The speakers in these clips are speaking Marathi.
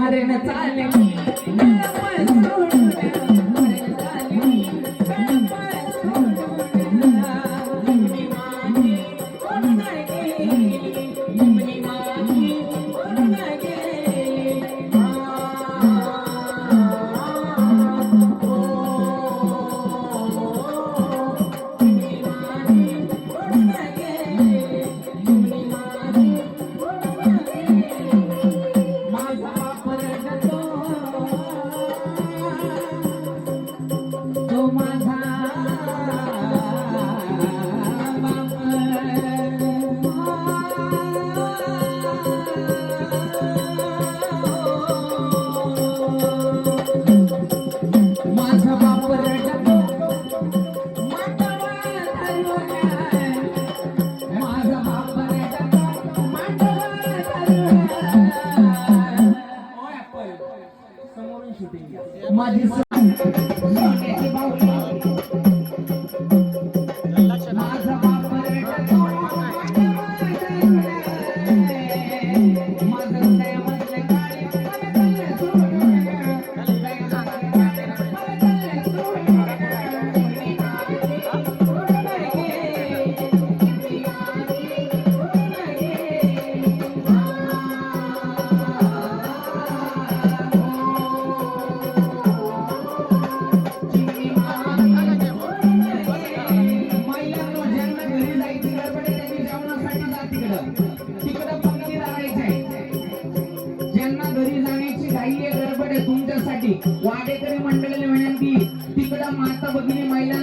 हरण चाले হাদিসে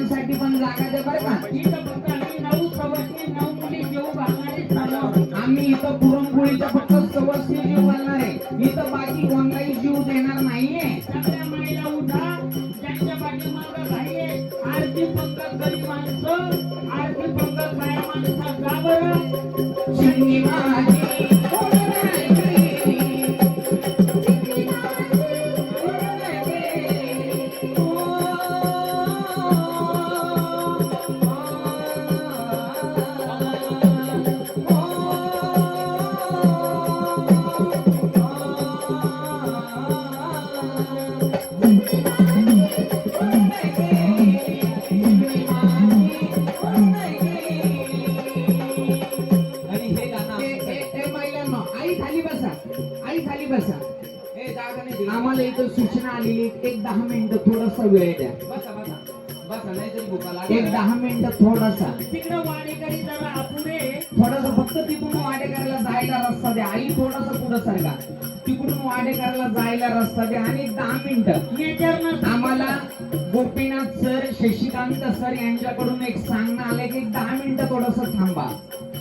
भगिनी पण जागा दे बरं का? इथं फक्त आम्ही नऊ सवस्ती नऊ मुली आम्ही इथं पुरणपोळीचा फक्त सवस्ती जीव घालणार आहे. इथं बाकी कोणताही जीव देणार नाहीये. सगळ्या महिला उठा ज्यांच्या पाठीमागं घाई आहे आरती पंकज गरीब माणसं आरती पंकज बाया माणसा का बरं बसा हे जागा नाही दिली. आम्हाला इथं सूचना आलेली एक दहा मिनिटं थोडासा वेळ द्या बसा बसा एक दहा मिनिटं थोडासा. तिकडं वाडेकरी जरा थोडासा फक्त तिकडून वाडेकरला जायला रस्ता द्या. आई थोडासा पुढं सरका. तिकडून वाडेकरला जायला रस्ता द्या आणि दहा मिनिटं. आम्हाला गोपीनाथ सर शशिकांत सर यांच्याकडून एक सांगणं आलंय की एक दहा मिनिटं थोडस थांबा.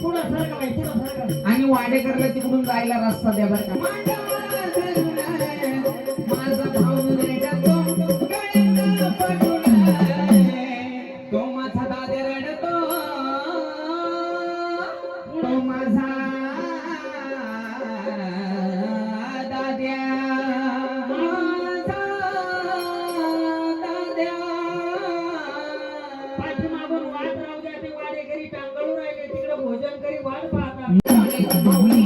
पुढं सरका पुढं सरका. आणि वाडेकरला तिकडून जायला रस्ता द्या बरं का. वाट राहू द्या टांगळू राहिले तिकडे भोजन करी वाट पाहता.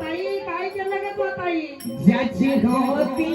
ताई काय केलं का तो ताई ज्याची होती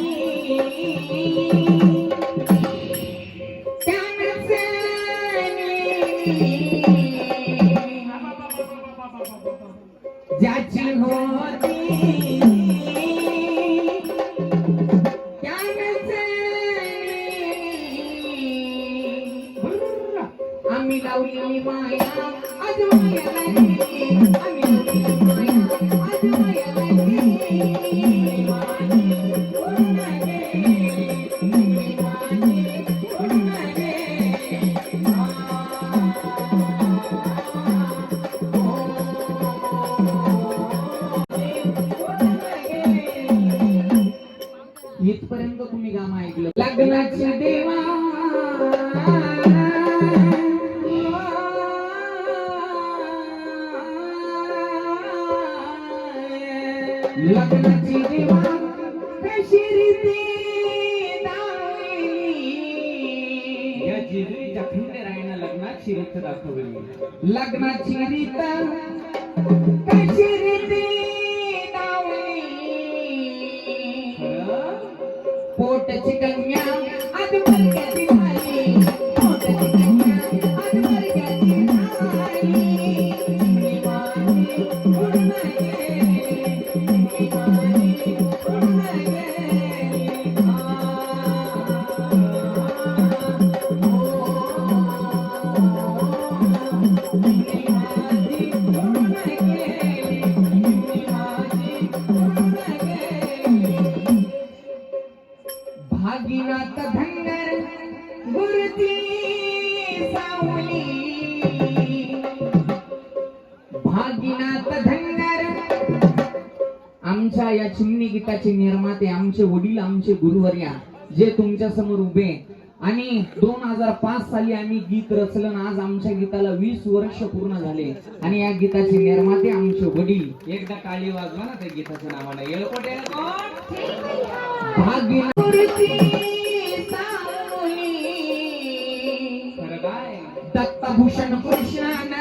लग्नाची देवा कशी रीती या जेजुरीच्या खंडेरायानं लग्नात दाखवली. लग्नाची रीत कशी रीती? आमच्या या चिमणी गीताचे निर्माते आमचे वडील आमचे गुरुवर्या जे तुमच्यासमोर उभे. आणि दोन हजार पाच साली आम्ही गीत रचलं आणि आज आमच्या गीताला वीस वर्ष पूर्ण झाले. आणि या गीताचे निर्माते आमचे वडील. एकदा काळी वाजवा ना त्या गीताचं भाग्यवरती सावली. खरं काय? दत्तभूषण कृष्णानं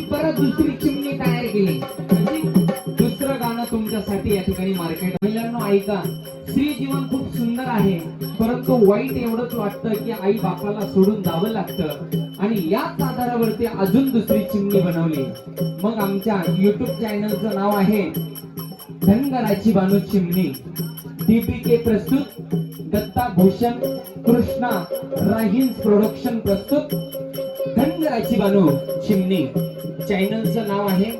हा. परत दुसरी चिमणी तयार केली. म्हणजे दुसरं गाणं तुमच्यासाठी या ठिकाणी मार्केट पहिल्यांदा ऐका. स्त्री जीवन खूप सुंदर आहे. परंतु वाईट एवढंच वाटतं की आई बापाला सोडून जावं लागतं. आणि याच आधारावरती अजून दुसरी चिमणी बनवली. मग आमच्या युट्यूब चॅनलचं नाव आहे धनगराची बानू चिमणी. दीपिके प्रस्तुत दत्ता भूषण कृष्णा राहिन्स प्रोडक्शन प्रस्तुत धनगराची बानू चिमणी. चॅनलचं नाव आहे.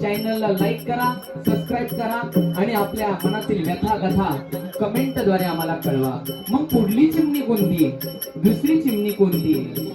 चॅनलला लाईक करा सबस्क्राईब करा आणि आपल्या मनातील व्यथा कथा कमेंटद्वारे आम्हाला कळवा. मग पुढली चिमणी कोणती? दुसरी चिमणी कोणती?